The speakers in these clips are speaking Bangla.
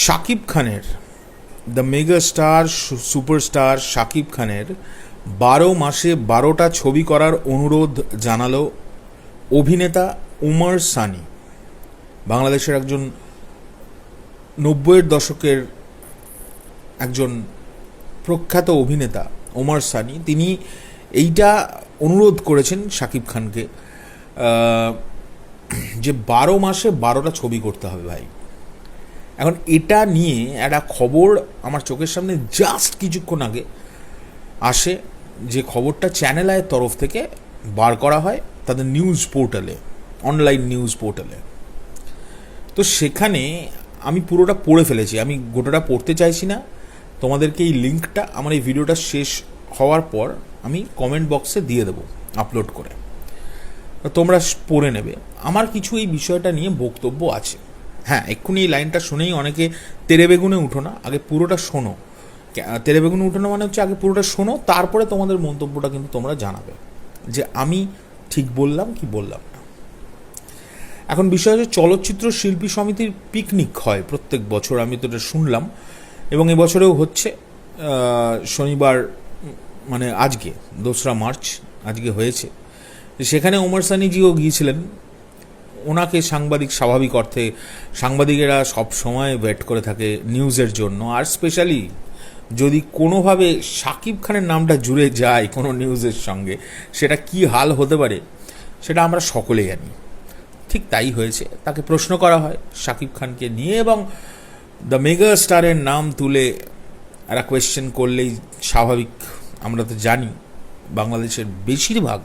শাকিব খানের the mega star superstar Shakib খানের বারো মাসে বারোটা ছবি করার অনুরোধ জানালো অভিনেতা উমর সানি। বাংলাদেশের একজন নব্বইয়ের দশকের একজন প্রখ্যাত অভিনেতা ওমর সানি। তিনি এইটা অনুরোধ করেছেন শাকিব খানকে যে বারো মাসে বারোটা ছবি করতে হবে ভাই। এখন এটা নিয়ে একটা খবর আমার চোখের সামনে জাস্ট কিছুক্ষণ আগে আসে, যে খবরটা চ্যানেল আয়ের তরফ থেকে বার করা হয় তাদের নিউজ পোর্টালে অনলাইন নিউজ পোর্টালে তো সেখানে আমি পুরোটা পড়ে ফেলেছি, আমি গোটাটা পড়তে চাইছি না। তোমাদেরকে এই লিঙ্কটা আমার এই ভিডিওটা শেষ হওয়ার পর আমি কমেন্ট বক্সে দিয়ে দেবো আপলোড করে। তোমরা পড়ে নেবে। আমার কিছু এই বিষয়টা নিয়ে বক্তব্য আছে। হ্যাঁ এক্ষুনি এই লাইনটা শুনেই অনেকে তেরে বেগুনে উঠো না আগে পুরোটা শোনো। তেরে বেগুনে উঠো না মানে হচ্ছে আগে পুরোটা শোনো, তারপরে তোমাদের মন্তব্যটা কিন্তু তোমরা জানাবে। যে আমি ঠিক বললাম কি বললাম না। এখন বিষয় হচ্ছে চলচ্চিত্র শিল্পী সমিতির পিকনিক হয় প্রত্যেক বছর, আমি তো এটা শুনলাম। এবং এবছরেও হচ্ছে শনিবার মানে আজকে, দোসরা মার্চ আজকে হয়েছে। সেখানে ওমর সানিজিও গিয়েছিলেন ওনাকে সাংবাদিক স্বাভাবিক অর্থে সাংবাদিকেরা সব সময় ওয়েট করে থাকে নিউজের জন্য। আর স্পেশালি যদি কোনোভাবে শাকিব খানের নামটা জুড়ে যায় কোনো নিউজের সঙ্গে, সেটা কি হাল হতে পারে সেটা আমরা সকলেই জানি। ঠিক তাই হয়েছে। তাকে প্রশ্ন করা হয় শাকিব খানকে নিয়ে এবং দ্য মেগা স্টারের নাম তুলে একটা কোয়েশ্চেন করলেই স্বাভাবিক, আমরা তো জানি বাংলাদেশের বেশিরভাগ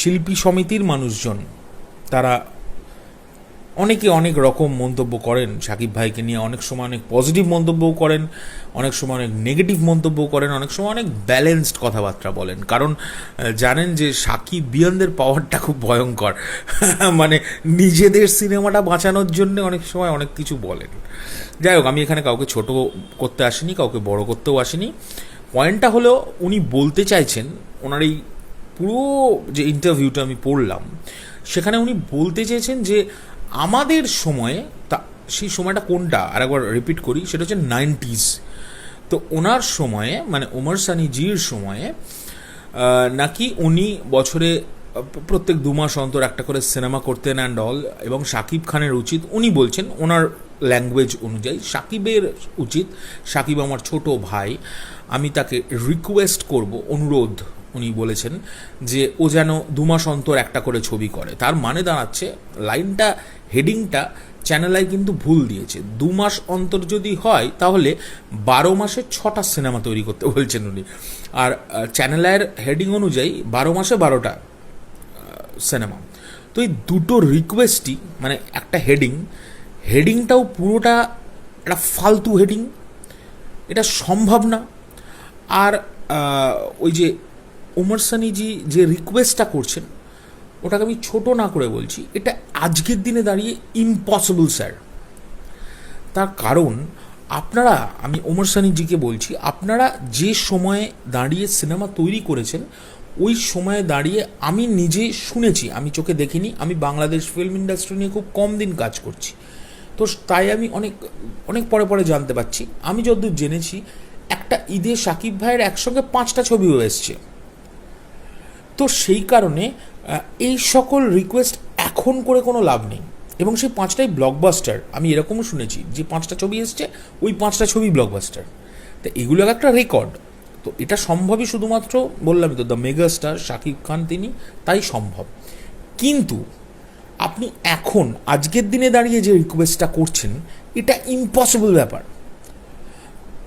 শিল্পী সমিতির মানুষজন তারা অনেকে অনেক রকম মন্তব্য করেন, সাকিব ভাইকে নিয়ে অনেক সময় অনেক পজিটিভ মন্তব্যও করেন, অনেক সময় অনেক নেগেটিভ মন্তব্য করেন, অনেক সময় অনেক ব্যালেন্সড কথাবার্তা বলেন। কারণ জানেন যে সাকিব বিয়ানদের পাওয়ারটা খুব ভয়ঙ্কর। মানে নিজেদের সিনেমাটা বাঁচানোর জন্য অনেক সময় অনেক কিছু বলেন। যাই হোক, আমি এখানে কাউকে ছোট করতে আসিনি, কাউকে বড় করতেও আসিনি। পয়েন্টটা হলো, উনি বলতে চাইছেন, ওনার এই পুরো যে ইন্টারভিউটা আমি পড়লাম সেখানে উনি বলতে চেয়েছেন যে আমাদের সময়ে, তা সেই সময়টা কোনটা? আরেকবার রিপিট করি, সেটা হচ্ছে নাইনটিজ তো ওনার সময়ে মানে ওমর সানি জির সময়ে নাকি উনি বছরে প্রত্যেক দু মাস অন্তর একটা করে সিনেমা করতেন অ্যান্ড অল এবং শাকিব খানের উচিত, উনি বলছেন ওনার ল্যাঙ্গুয়েজ অনুযায়ী, সাকিবের উচিত, সাকিব আমার ছোট ভাই, আমি তাকে রিকোয়েস্ট করব, অনুরোধ উনি বলেছেন যে ও যেন দু মাস অন্তর একটা করে ছবি করে। তার মানে দাঁড়াচ্ছে, লাইনটা, হেডিংটা চ্যানেলায় কিন্তু ভুল দিয়েছে। দু মাস অন্তর যদি হয়, তাহলে বারো মাসে ছটা সিনেমা তৈরি করতে বলছেন উনি। আর চ্যানেলায়ের হেডিং অনুযায়ী বারো মাসে বারোটা সিনেমা। তো এই দুটো রিকোয়েস্টই মানে একটা হেডিং, হেডিংটাও পুরোটা একটা ফালতু হেডিং। এটা সম্ভব না। আর ওই যে ওমর সানিজি যে রিকোয়েস্টটা করছেন, ওটাকে আমি ছোট না করে বলছি, এটা আজকের দিনে দাঁড়িয়ে ইম্পসিবল স্যার তার কারণ, আপনারা, আমি ওমর সানিজিকে বলছি, আপনারা যে সময়ে দাঁড়িয়ে সিনেমা তৈরি করেছেন, ওই সময়ে দাঁড়িয়ে আমি নিজে শুনেছি, আমি চোখে দেখিনি, আমি বাংলাদেশ ফিল্ম ইন্ডাস্ট্রি নিয়ে খুব কম দিন কাজ করছি। তো তাই আমি অনেক অনেক পরে পরে জানতে পারছি। আমি যতদূর জেনেছি, একটা ঈদে সাকিব ভাইয়ের একসঙ্গে পাঁচটা ছবিও এসছে। তো সেই কারণে এই সকল রিকোয়েস্ট এখন করে কোনো লাভ নেই। এবং সেই পাঁচটাই ব্লকবাস্টার আমি এরকমও শুনেছি যে পাঁচটা ছবি এসছে, ওই পাঁচটা ছবি ব্লকবাস্টার তো এগুলো একটা রেকর্ড তো এটা সম্ভবই শুধুমাত্র, বললামই তো the mega star Shakib Khan তিনি, তাই সম্ভব। কিন্তু আপনি এখন, আজকের দিনে দাঁড়িয়ে যে রিকোয়েস্টটা করছেন, এটা ইম্পসিবল ব্যাপার।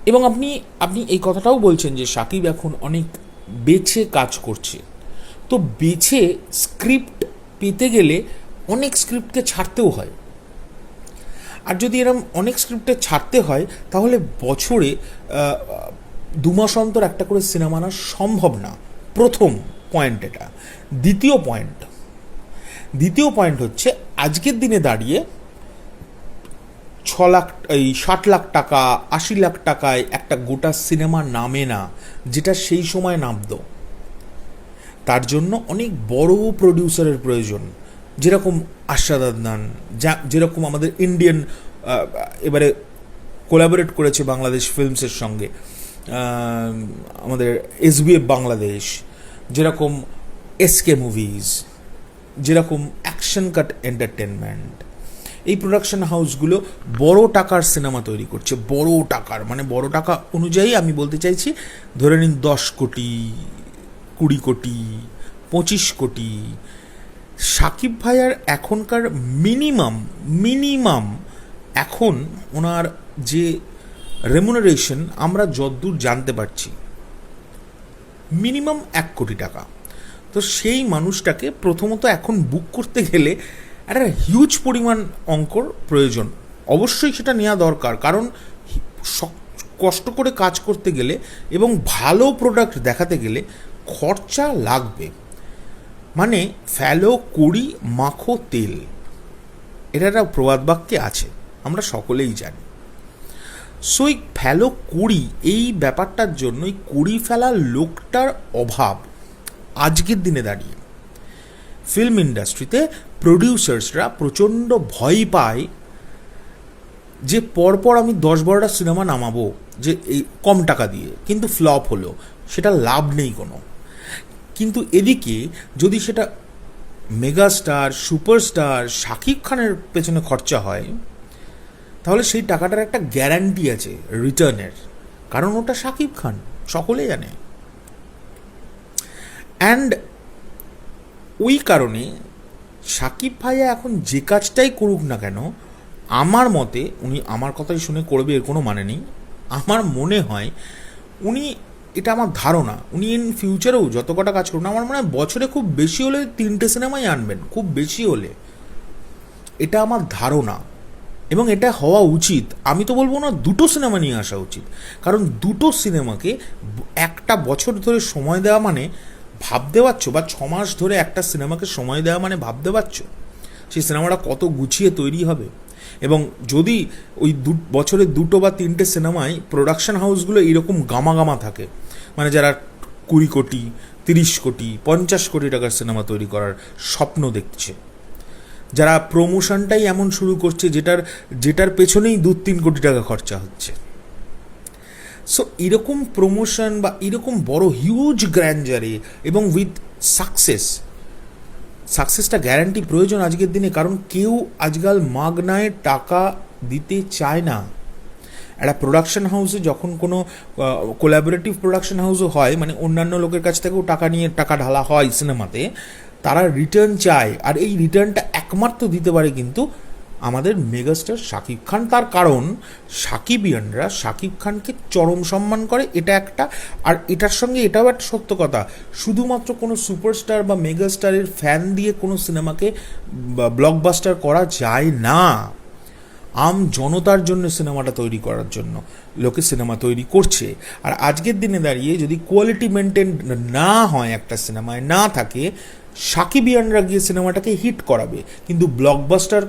এবং আপনি আপনি এই কথাটাও বলছেন যে সাকিব এখন অনেক বেছে কাজ করছে। তো বেছে স্ক্রিপ্ট পেতে গেলে অনেক স্ক্রিপ্টকে ছাড়তেও হয়। আর যদি এরম অনেক স্ক্রিপ্টে ছাড়তে হয়, তাহলে বছরে দু মাস অন্তর একটা করে সিনেমা আনা সম্ভব না। প্রথম পয়েন্ট এটা। দ্বিতীয় পয়েন্ট দ্বিতীয় পয়েন্ট হচ্ছে, আজকের দিনে দাঁড়িয়ে ছ লাখ এই ষাট লাখ টাকা, আশি লাখ টাকায় একটা গোটা সিনেমা নামে না, যেটা সেই সময় নামতো। তার জন্য অনেক বড় প্রডিউসারের প্রয়োজন। যেরকম আশাদ আদনান, যা, যেরকম আমাদের ইন্ডিয়ান এবারে কোলাবোরেট করেছে বাংলাদেশ ফিল্মসের সঙ্গে। আমাদের এসবিএফ বাংলাদেশ, যেরকম এসকে মুভিজ যেরকম অ্যাকশন কাট এন্টারটেনমেন্ট এই প্রোডাকশন হাউসগুলো বড় টাকার সিনেমা তৈরি করছে, বড় টাকার। মানে বড় টাকা অনুযায়ী আমি বলতে চাইছি, ধরে নিন দশ কোটি কুড়ি কোটি, পঁচিশ কোটি। সাকিব ভাইয়ার এখনকার মিনিমাম মিনিমাম এখন ওনার যে রেমুনারেশন আমরা যদ্দূর জানতে পারছি, মিনিমাম এক কোটি টাকা। তো সেই মানুষটাকে প্রথমত এখন বুক করতে গেলে একটা হিউজ পরিমাণ অঙ্কর প্রয়োজন। অবশ্যই সেটা নেওয়া দরকার, কারণ কষ্ট করে কাজ করতে গেলে এবং ভালো প্রোডাক্ট দেখাতে গেলে খরচা লাগবে। মানে ফ্যালো কড়ি, মাখো তেল। এটা একটা প্রবাদ বাক্যে আছে, আমরা সকলেই জানি। সো এই ফেলো কড়ি, এই ব্যাপারটার জন্য এই কড়ি ফেলার লোকটার অভাব আজকের দিনে দাঁড়িয়ে। ফিল্ম ইন্ডাস্ট্রিতে প্রডিউসার্সরা প্রচণ্ড ভয় পায় যে পরপর আমি দশ বারোটা সিনেমা নামাবো, যে এই কম টাকা দিয়ে, কিন্তু ফ্লপ হলো, সেটা লাভ নেই কোনো। কিন্তু এদিকে যদি সেটা মেগাস্টার, সুপারস্টার, শাকিব খানের পেছনে খরচা হয়, তাহলে সেই টাকাটার একটা গ্যারান্টি আছে, রিটার্নের। কারণ ওটা শাকিব খান সকলে জানে। অ্যান্ড ওই কারণে শাকিব ভাইয়া এখন যে কাজটাই করুক না কেন, আমার মতে উনি আমার কথাই শুনে করবে, এর কোনো মানে নেই। আমার মনে হয় উনি এটা আমার ধারণা। উনি ইন ফিউচারেও যত কটা কাজ করুন, আমার মনে হয় বছরে খুব বেশি হলে তিনটে সিনেমাই আনবেন, খুব বেশি হলে। এটা আমার ধারণা। এবং এটা হওয়া উচিত। আমি তো বলব না দুটো সিনেমা নিয়ে আসা উচিত। কারণ দুটো সিনেমাকে একটা বছর ধরে সময় দেওয়া মানে ভাবতে পারছ? বা ছ মাস ধরে একটা সিনেমাকে সময় দেওয়া মানে ভাবতে পারছ? সেই সিনেমাটা কত গুছিয়ে তৈরি হবে? এবং যদি ওই দু, বছরে দুটো বা তিনটে সিনেমায় প্রোডাকশন হাউসগুলো এইরকম গামা গামা থাকে মানে যারা কুড়ি কোটি, তিরিশ কোটি, পঞ্চাশ কোটি টাকার সিনেমা তৈরি করার স্বপ্ন দেখছে, যারা প্রমোশনটাই এমন শুরু করছে যেটার যেটার পেছনেই দু, তিন কোটি টাকা খরচা হচ্ছে। সো এরকম প্রমোশন বা এরকম বড় হিউজ গ্র্যান্ডারে এবং উইথ সাকসেস সাকসেসটা গ্যারান্টি প্রয়োজন আজকের দিনে, কারণ কেউ আজকাল মাগনায় টাকা দিতে চায় না। একটা প্রোডাকশন হাউসে যখন কোনো কোলাবোরেটিভ প্রোডাকশন হাউসও হয় মানে অন্যান্য লোকের কাছ থেকেও টাকা নিয়ে টাকা ঢালা হয় সিনেমাতে তারা রিটার্ন চায়। আর এই রিটার্নটা একমাত্র দিতে পারে কিন্তু আমাদের মেগাস্টার শাকিব খান। তার কারণ সাকিবিয়ানরা শাকিব খানকে চরম সম্মান করে, এটা একটা। আর এটার সঙ্গে এটাও একটা সত্য কথা, শুধুমাত্র কোনো সুপারস্টার বা মেগাস্টারের ফ্যান দিয়ে কোনো সিনেমাকে ব্লকবাস্টার করা যায় না। আম জনতার জন্য সিনেমাটা তৈরি করার জন্য, লোকে সিনেমা তৈরি করছে। আর আজকের দিনে দাঁড়িয়ে যদি কোয়ালিটি মেনটেন না হয় একটা সিনেমায়, না থাকে সাকিবিয়ানরা গিয়ে সিনেমাটাকে হিট করাবে। কিন্তু ব্লকবাস্টার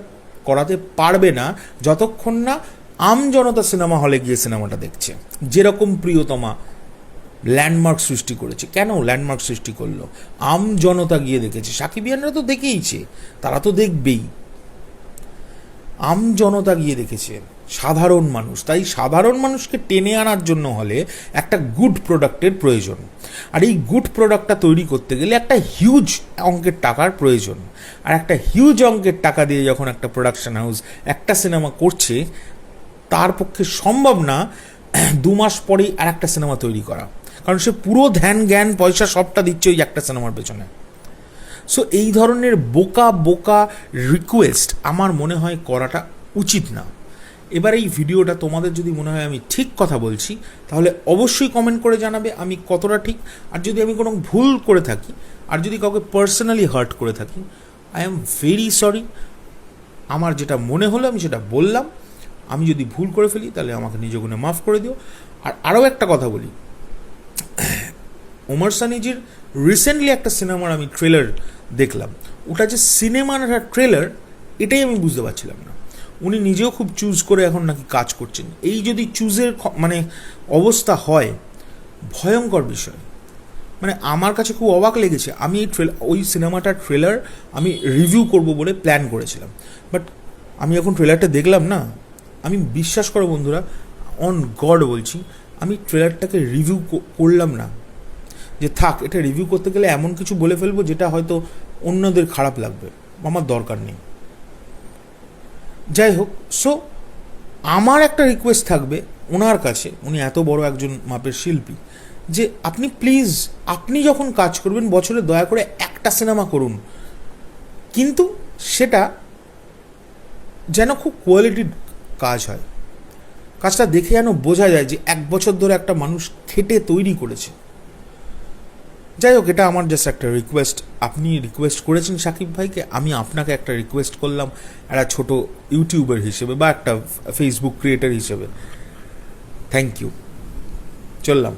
করাতে পারবে না যতক্ষণ না আমজনতা সিনেমা হলে গিয়ে সিনেমাটা দেখছে। যেরকম প্রিয়তমা ল্যান্ডমার্ক সৃষ্টি করেছে। কেন ল্যান্ডমার্ক সৃষ্টি করল? আম জনতা গিয়ে দেখেছে। সাকিবিয়ানরা তো দেখেইছে। তারা তো দেখবেই। আম জনতা গিয়ে দেখেছে। সাধারণ মানুষ। তাই সাধারণ মানুষকে টেনে আনার জন্য হলে একটা গুড প্রোডাক্টের প্রয়োজন। আর এই গুড প্রোডাক্টটা তৈরি করতে গেলে একটা হিউজ অঙ্কের টাকার প্রয়োজন। আর একটা হিউজ অঙ্কের টাকা দিয়ে যখন একটা প্রোডাকশন হাউস একটা সিনেমা করছে, তার পক্ষে সম্ভব না দু মাস পরেই আর একটা সিনেমা তৈরি করা। কারণ সে পুরো ধ্যান, জ্ঞান, পয়সা সবটা দিচ্ছে ওই একটা সিনেমার পেছনে। সো এই ধরনের বোকা বোকা রিকোয়েস্ট আমার মনে হয় করাটা উচিত না। এবার এই ভিডিওটা তোমাদের যদি মনে হয় আমি ঠিক কথা বলছি, তাহলে অবশ্যই কমেন্ট করে জানাবে আমি কতটা ঠিক। আর যদি আমি কোনো ভুল করে থাকি, আর যদি কাউকে পার্সোনালি হার্ট করে থাকি আই এম ভেরি সরি আমার যেটা মনে হলো, আমি সেটা বললাম। আমি যদি ভুল করে ফেলি, তাহলে আমাকে নিজ গুণে মাফ করে দিও। আর আরও একটা কথা বলি। ওমর সানিজির রিসেন্টলি একটা সিনেমার আমি ট্রেলার দেখলাম। ওটা যে সিনেমার একটা ট্রেলার এটাই আমি বুঝতে পারছিলাম না। উনি নিজেও খুব চুজ করে এখন নাকি কাজ করছেন। এই যদি চুজের মানে অবস্থা হয়, ভয়ঙ্কর বিষয়। মানে আমার কাছে খুব অবাক লেগেছে। আমি এই ট্রেল ওই সিনেমাটার ট্রেলার আমি রিভিউ করব বলে প্ল্যান করেছিলাম। বাট আমি এখন ট্রেলারটা দেখলাম না। আমি বিশ্বাস করো বন্ধুরা অন গড বলছি, আমি ট্রেলারটাকে রিভিউ করলাম না। যে থাক, এটা রিভিউ করতে গেলে এমন কিছু বলে ফেলব যেটা হয়তো অন্যদের খারাপ লাগবে। আমার দরকার নেই। যাই হোক সো আমার একটা রিকোয়েস্ট থাকবে ওনার কাছে, উনি এত বড় একজন মাপের শিল্পী, যে আপনি প্লিজ আপনি যখন কাজ করবেন বছরে দয়া করে একটা সিনেমা করুন। কিন্তু সেটা যেন খুব কোয়ালিটির কাজ হয়। কাজটা দেখে যেন বোঝা যায় যে এক বছর ধরে একটা মানুষ খেটে তৈরি করেছে। যাই হোক এটা আমার জাস্ট একটা রিকোয়েস্ট আপনি রিকোয়েস্ট করেছেন সাকিব ভাইকে, আমি আপনাকে একটা রিকোয়েস্ট করলাম একটা ছোট ইউটিউবার হিসেবে বা একটা ফেসবুক ক্রিয়েটার হিসেবে। থ্যাংক ইউ চললাম।